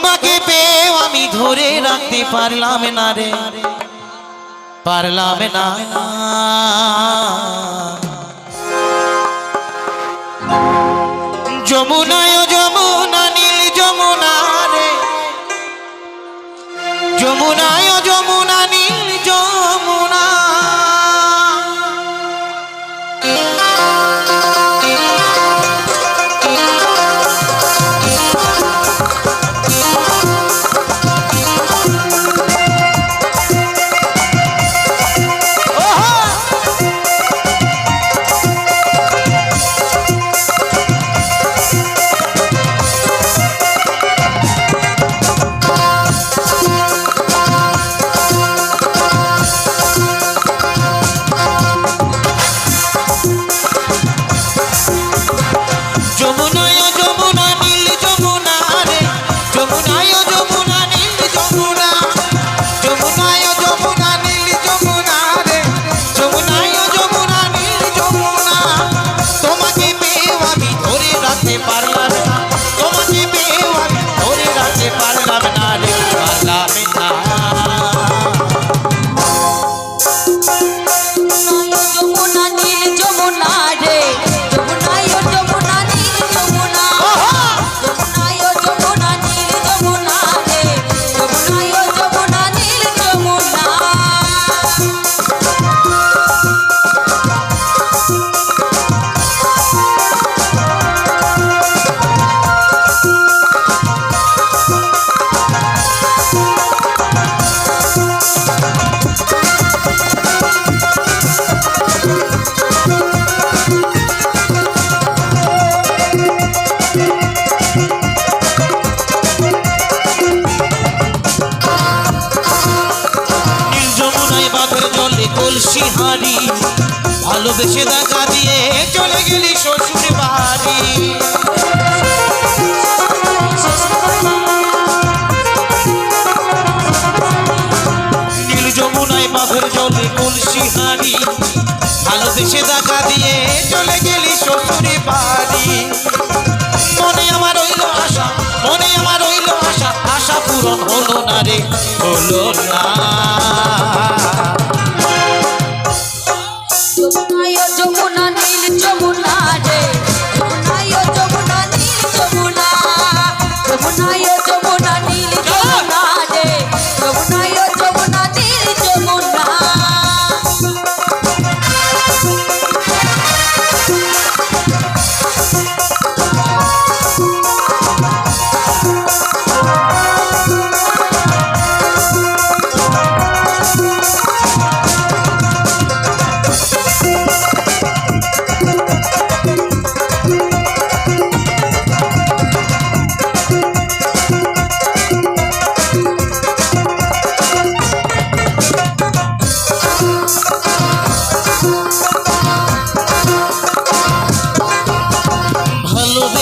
তোমাকে পেয়েও আমি ধরে রাখতে পারলাম না রে। পারলাম না। কলসি হাড়ি ভালোবেসে দেখা দিয়ে চলে গেলি শ্বশুর বাড়ি। নীল যমুনায় বাঘের জলে কলসি হাড়ি ভালোবেসে দেখা দিয়ে চলে গেলি শ্বশুর বাড়ি। মনে আমার রইল আশা, মনে আমার রইল আশা আশা পূরণ হলো না রে, হলো না।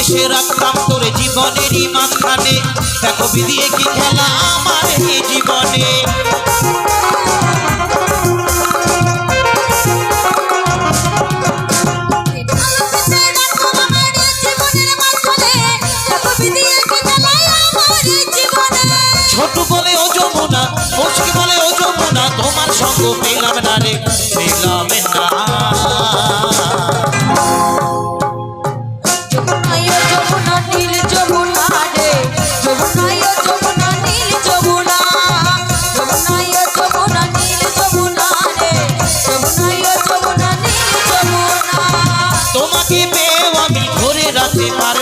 ভালোবেসে রাখতাম তোর জীবনেরই মাঝখানে। দেখো বিদিয়ে কি খেলা আমার এই জীবনে। ছোট বলে ও যমুনা মুশকি বলে ও যমুনা, তোমার সঙ্গ পেলাম ধরে